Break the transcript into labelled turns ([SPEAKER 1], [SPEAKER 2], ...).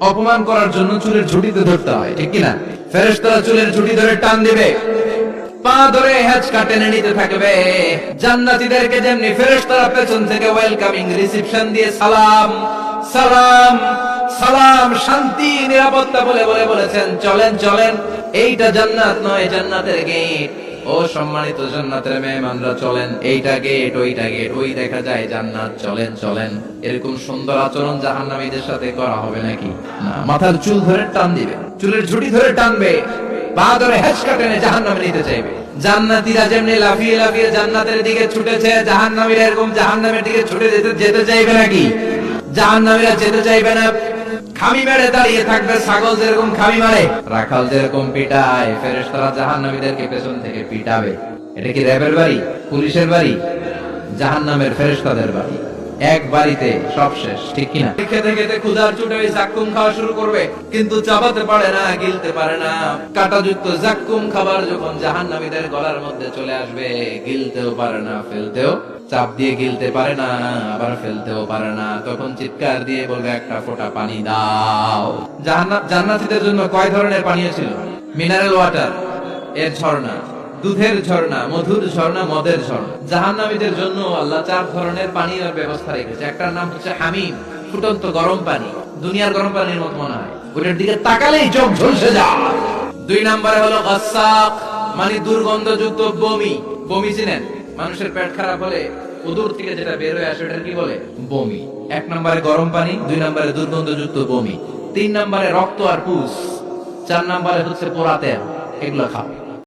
[SPEAKER 1] অপমান করার জন্য চুলের ঝুটিতে ধরতে হয়, ঠিক কিনা? ফেরেশতারা চুলের ঝুটি ধরে টান দিবে। পা ধরে হ্যাচ কাটে নিতে থাকবে। জান্নাতীদেরকে যেমনি ফেরেশতারা পেছন থেকে ওয়েলকামিং রিসিপশন দিয়ে সালাম সালাম। সালাম, শান্তি, নিরাপত্তা বলে বলে বলেছেন। চলেন চলেন। এইটা জান্নাত নয় জান্নাতের গেট। ও সম্মানিত জান্নাতের মেহমানরা, চলেন। এইটা গেট, ওইটা গেট, ওই দেখা যায় জান্নাত। চলেন চলেন। এরকম সুন্দর আচরণ জাহান্নামীদের সাথে করা হবে নাকি? না। মাথার চুল ধরে টান দিবে। চুলের ঝুটি ধরে টানবে। পা ধরে হেঁচকা টেনে জাহান্নামে নিতে চাইবে। জান্নাতীরা যেমনি লাফিয়ে লাফিয়ে জান্নাতের দিকে ছুটেছে, জাহান্নামীরা এরকম জাহান্নামের দিকে ছুটে যেতে যেতে চাইবে নাকি? জাহান্নামীরা যেতে চাইবে না। খামি মেরে দাঁড়িয়ে থাকবে, ছাগল যেরকম খামি মারে, রাখাল যেরকম পিটায়, ফেরেশতারা জাহান্নামীদেরকে পেছন থেকে পিটাবে। এটা কি র্যাবের বাড়ি? পুলিশের বাড়ি? জাহান্নামের ফেরেশতাদের বাড়ি। এক বাড়িতে সব শেষ, ঠিক কিনা? খেতে খেতে ক্ষুধার চুটে ওই জাক্কুম খাওয়া শুরু করবে, কিন্তু চাবাতে পারে না, গিলতে পারে না। কাটাযুক্ত জাক্কুম খাবার যখন জাহান্নামীদের গলার মধ্যে চলে আসবে, গিলতেও পারে না, ফেলতেও চাপ দিয়ে গিলতে পারে না, আবার ফেলতেও পারে না। তখন চিৎকার দিয়ে বলবে, একটা ফোঁটা পানি দাও। জাহান্নাত জান্নাতীদের জন্য কয় ধরনের পানীয় ছিল? মিনারেল ওয়াটার, এর ঝর্ণা দুধের ঝর্ণা, মধুর ঝর্ণা, মদের ঝর্ণা। জাহান্নামীদের জন্য আল্লাহ চার ধরনের পানীয় ব্যবস্থা রেখেছে। একটার নাম হচ্ছে হামিম, ফুটন্ত গরম পানি। দুনিয়ার গরম পানির মতো মনে হয়। ওটার দিকে তাকালেই চোখ ঝলসে যায়। দুই নম্বরে হলো গাসাক মানে দুর্গন্ধযুক্ত বমি। বমি চিনেন? মানুষের পেট খারাপ হলে উদূর থেকে যেটা বের হয়ে আসে ওটা কি বলে? বমি। এক নম্বরে গরম পানি, দুই নম্বরে দুর্গন্ধযুক্ত বমি। তিন নম্বরে রক্ত আর পুষ। চার নম্বরে হচ্ছে পোড়া তেল, এগুলো খাও